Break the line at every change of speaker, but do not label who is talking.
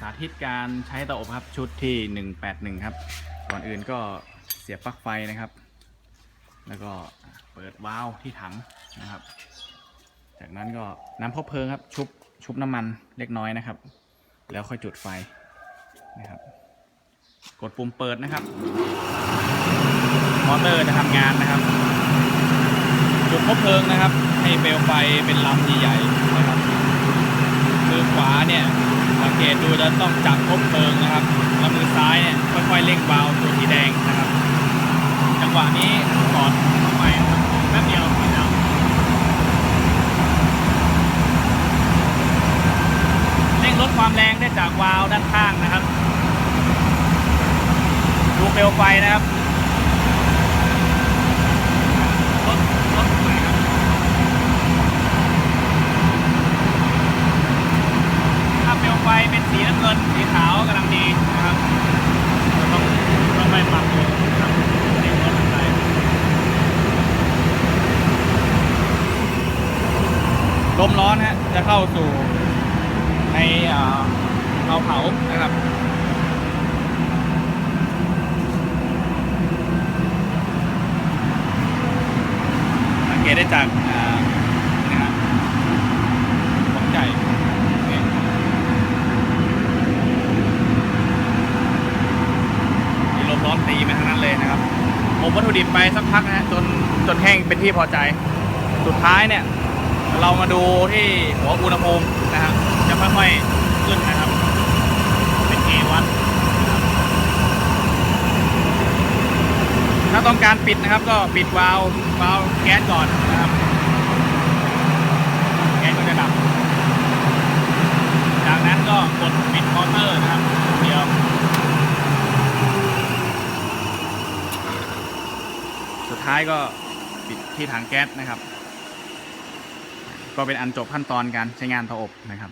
สาธิตการใช้เตาอบครับชุดที่ 181 ครับ ก่อนอื่นก็เสียบปลั๊กไฟนะครับ แล้วก็เปิดวาล์วที่ถังนะครับ จากนั้นก็น้ำพบเพลิงครับ ชุบชุบน้ำมันเล็กน้อยนะครับ แล้วค่อยจุดไฟนะครับ กดปุ่มเปิดนะครับ มอเตอร์จะทำงานนะครับ จุดคบเพลิงนะครับ ให้เปลวไฟเป็นลำใหญ่ๆนะครับมือขวาเนี่ย เกตดูจะต้องจับคบเพลิงนะครับแล้วมือซ้ายเนี่ยค่อยๆเร่งวาตัวสีแดงนะครับ จังหวะนี้ก่อนเข้าไปแป๊บเดียวไม่เอาเร่งลดความแรงได้จากวาล์วด้านข้างนะครับ ดูเปลวไฟนะครับลดลดหน่อยครับถ้าเปลวไฟเป็นสีน้ำเงินสี ขาวกำลังดีนะครับเราต้องต้องไปปรับดูนะครับเร่งลดลงไปลมร้อนฮะจะเข้าสู่ในเอ่อเตาเผานะครับสังเกตได้จากอ่านี่นะครับของใหญ่นี่มีลมร้อนตีมาทั้งนั้นเลยนะครับ อบวัตถุดิบไปสักพักนะฮะจนจนแห้งเป็นที่พอใจ สุดท้ายเนี่ย เรามาดูที่หัวอุณหภูมินะครับจะค่อยๆขึ้นนะครับ เป็นเอวัตนถ้าต้องการปิดนะครับ ก็ปิดวาล์ววาล์วแก๊สก่อนนะครับ แก๊สก็จะดับ จากนั้นก็กดปิดมอเตอร์นะครับเดียว สุดท้ายก็ปิดที่ถังแก๊สนะครับ ก็เป็นอันจบขั้นตอนการใช้งานเตาอบนะครับ